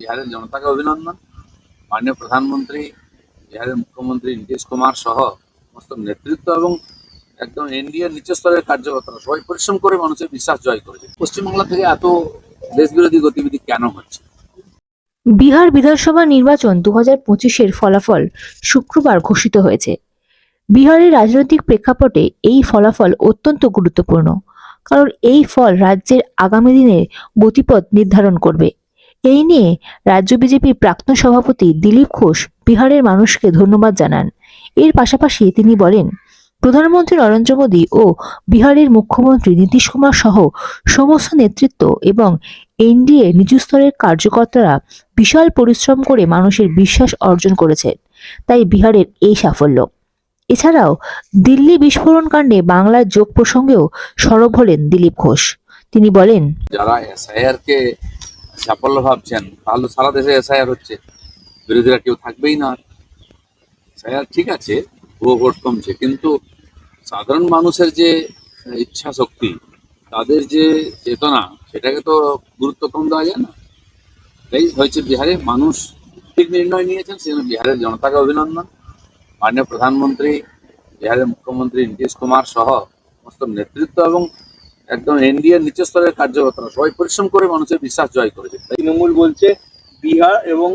বিহারের জনতাকে অভিনন্দন। মাননীয় প্রধানমন্ত্রী, বিহারের মুখ্যমন্ত্রী নীতিশ কুমার সহ সমস্ত নেতৃত্ব এবং একদম এনডিএর নিচু স্তরের কার্যকর্তারা সবাই পরিশ্রম করে মানুষের বিশ্বাস জয় করেছে। পশ্চিমবাংলা থেকে এত দেশবিরোধী গতিবিধি কেন হচ্ছে? বিহার বিধানসভা নির্বাচন দু হাজার পঁচিশের ফলাফল শুক্রবার ঘোষিত হয়েছে। বিহারের রাজনৈতিক প্রেক্ষাপটে এই ফলাফল অত্যন্ত গুরুত্বপূর্ণ, কারণ এই ফল রাজ্যের আগামী দিনের গতিপথ নির্ধারণ করবে। এই নিয়ে রাজ্য বিজেপির প্রাক্তন সভাপতি দিলীপ ঘোষ বিহারের মানুষকে ধন্যবাদ জানান। এর পাশাপাশি তিনি বলেন, প্রধানমন্ত্রী নরেন্দ্র মোদী ও বিহারের মুখ্যমন্ত্রী নীতিশ কুমার সহ সমস্ত নেতৃত্ব এবং এনডিএ নিচু স্তরের কার্যকর্তারা বিশাল পরিশ্রম করে মানুষের বিশ্বাস অর্জন করেছেন, তাই বিহারের এই সাফল্য। এছাড়াও দিল্লি বিস্ফোরণ কাণ্ডে বাংলার যোগ প্রসঙ্গেও সরব হলেন দিলীপ ঘোষ। তিনি বলেন, যারা এসআইআর কে সাফল্য ভাবছেন, তাহলে সারা দেশে এসআইআর হচ্ছে। বিরোধীরা কেউ থাকবেই না। এসআইআর ঠিক আছে, ভুয়ো ভোট কমছে, কিন্তু সাধারণ মানুষের যে ইচ্ছা শক্তি, তাদের যে চেতনা, সেটাকে তো গুরুত্ব কম দেওয়া যায় না। তাই হয়েছে বিহারে, মানুষ ঠিক নির্ণয় নিয়েছেন সেজন্য বিহারের জনতাকে অভিনন্দন। মাননীয় প্রধানমন্ত্রী, বিহারের মুখ্যমন্ত্রী নীতিশ কুমার সহ সমস্ত নেতৃত্ব এবং একদম এনডিএর নিচু স্তরের কার্যকর্তারা সবাই পরিশ্রম করে মানুষের বিশ্বাস জয় করেছে তৃণমূল বলছে বিহার এবং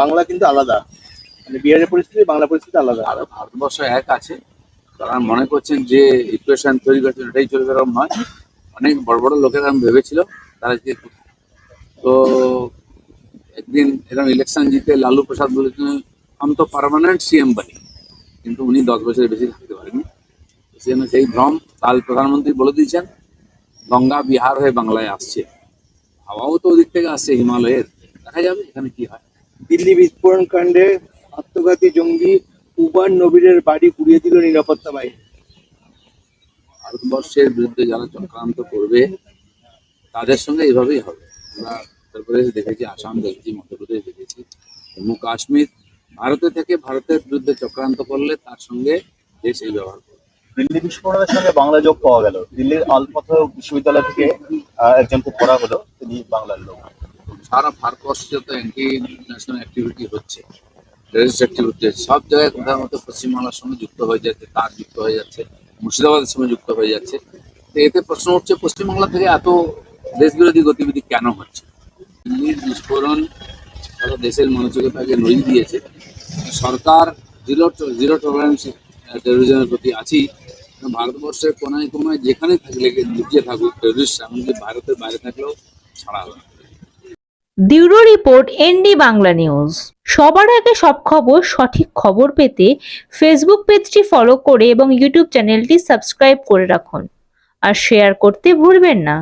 বাংলা কিন্তু আলাদা। মানে বিহারের পরিস্থিতি বাংলা পরিস্থিতি আলাদা। আর ভারতবর্ষ এক আছে। তারা মনে করছেন যে ইকুয়েশন তৈরি করছেন এটাই চলবে এরকম নয়। অনেক বড় বড় লোকেরা আমি ভেবেছিল তারা যে তো একদিন এরকম ইলেকশন জিতে লালু প্রসাদ বলেছেন আমি তো পার্মানেন্ট সিএম বানি। কিন্তু উনি দশ বছরের বেশি থাকতে সেজন্য সেই ভ্রম কাল প্রধানমন্ত্রী বলে দিয়েছেন। গঙ্গা বিহার হয়ে বাংলায় আসছে। হাওয়াও তো ওদিক থেকে আসছে হিমালয়ের। দেখা যাবে এখানে কি হয়। দিল্লি বিস্ফোরণ কাণ্ডে আত্মঘাতী জঙ্গি উবার নবীরের বাড়ি পুড়িয়ে দিল নিরাপত্তা বাহিনী। ভারতবর্ষের বিরুদ্ধে যারা চক্রান্ত করবে তাদের সঙ্গে এইভাবেই হবে। আমরা উত্তরপ্রদেশ দেখেছি আসাম দেখেছি মধ্যপ্রদেশ দেখেছি জম্মু কাশ্মীর। ভারতে থেকে ভারতের বিরুদ্ধে চক্রান্ত করলে তার সঙ্গে দেশ এই ব্যবহার করবে। দিল্লি বিস্ফোরণের সঙ্গে বাংলা যোগ পাওয়া গেল। দিল্লির আলপথ বিশ্ববিদ্যালয় থেকে একজনকে পড়া হলো, তিনি বাংলার লোক। সারা ভারতবর্ষে তো অ্যান্টি ন্যাশনাল অ্যাক্টিভিটি হচ্ছে টেরিস্ট অ্যাক্টিভিটি সব জায়গায় কোথাও মতো পশ্চিমবাংলার সঙ্গে যুক্ত হয়ে যাচ্ছে, তার যুক্ত হয়ে যাচ্ছে, মুর্শিদাবাদের সঙ্গে যুক্ত হয়ে যাচ্ছে। তো এতে প্রশ্ন হচ্ছে পশ্চিমবাংলা থেকে এত দেশবিরোধী গতিবিধি কেন হচ্ছে? দিল্লির বিস্ফোরণ সারা দেশের মানসিকতাকে নড়িয়ে দিয়েছে। সরকার জিরো জিরো টলারেন্স টেরোরিজমের প্রতি আছেই। ভারতবর্ষের কোনায় কোনায় যেখানে থাকলে লুকিয়ে থাকুক টেরিস্ট এমনকি ভারতের বাইরে থাকলেও ছাড়া হবে। Bureau report, ND Bangla news. সবার আগে সব খবর, সঠিক খবর পেতে ফেসবুক পেজটি ফলো করে এবং ইউটিউব চ্যানেলটি সাবস্ক্রাইব করে রাখুন। আর শেয়ার করতে ভুলবেন না।